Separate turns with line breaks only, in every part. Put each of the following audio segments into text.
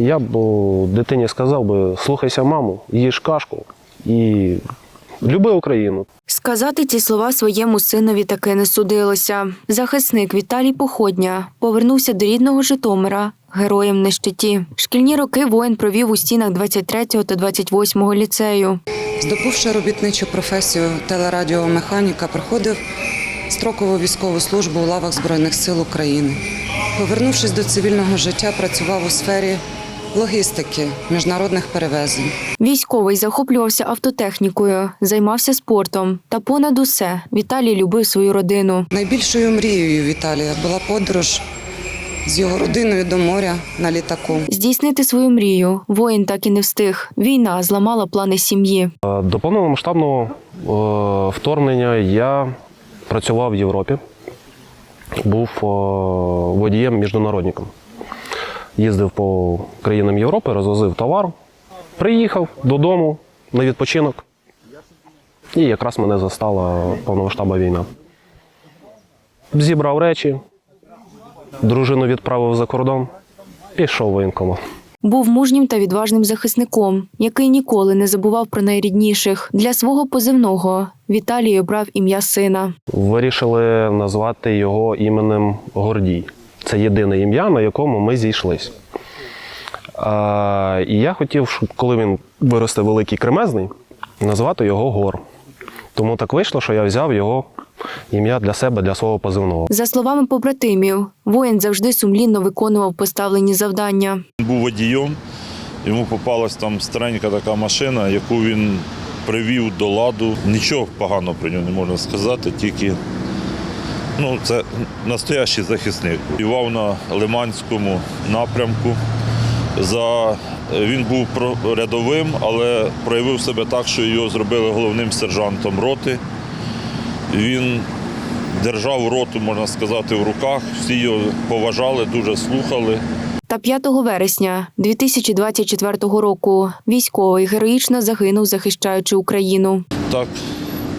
Я б дитині сказав би, слухайся маму, їж кашку і люби Україну.
Сказати ці слова своєму синові таки не судилося. Захисник Віталій Походня повернувся до рідного Житомира героєм на щиті. Шкільні роки воїн провів у стінах 23-го та 28-го ліцею.
Здобувши робітничу професію телерадіомеханіка, проходив строкову військову службу у лавах Збройних сил України. Повернувшись до цивільного життя, працював у сфері логістики, міжнародних перевезень.
Військовий захоплювався автотехнікою, займався спортом. Та понад усе Віталій любив свою родину.
Найбільшою мрією Віталія була подорож з його родиною до моря на літаку.
Здійснити свою мрію воїн так і не встиг. Війна зламала плани сім'ї.
Е, До повномасштабного е, вторгнення я працював в Європі, був е, водієм міжнародником. Їздив по країнам Європи, розвозив товар, приїхав додому на відпочинок. І якраз мене застала повномасштабна війна. Зібрав речі, дружину відправив за кордон, пішов в воєнкомат.
Був мужнім та відважним захисником, який ніколи не забував про найрідніших. Для свого позивного Віталій обрав ім'я сина.
Вирішили назвати його іменем Гордій. Це єдине ім'я, на якому ми зійшлись. А, і я хотів, щоб коли він виросте великий кремезний, назвати його Гор. Тому так вийшло, що я взяв його ім'я для себе, для свого позивного.
За словами побратимів, воїн завжди сумлінно виконував поставлені завдання.
Він був водієм, йому попалась там старенька така машина, яку він привів до ладу. Нічого поганого про нього не можна сказати, тільки ну, це настоящий захисник. Воював на Лиманському напрямку. За... Він був рядовим, але проявив себе так, що його зробили головним сержантом роти. Він держав роту, можна сказати, в руках. Всі його поважали, дуже слухали.
Та 5 вересня 2024 року військовий героїчно загинув, захищаючи Україну.
Так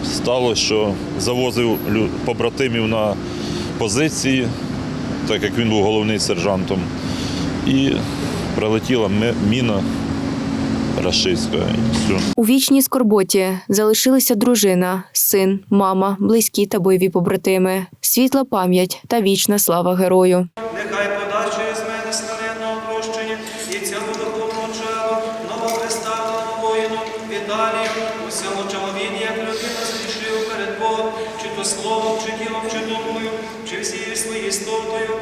Стало, що завозив побратимів на позиції, так як він був головний сержантом, і прилетіла міна. Рашистська
у вічній скорботі залишилися дружина, син, мама, близькі та бойові побратими, світла пам'ять та вічна слава герою.
Нехай подачує з мене смиренно прощення і цьому духовному нового новоприставленому воїну Віталію. exalted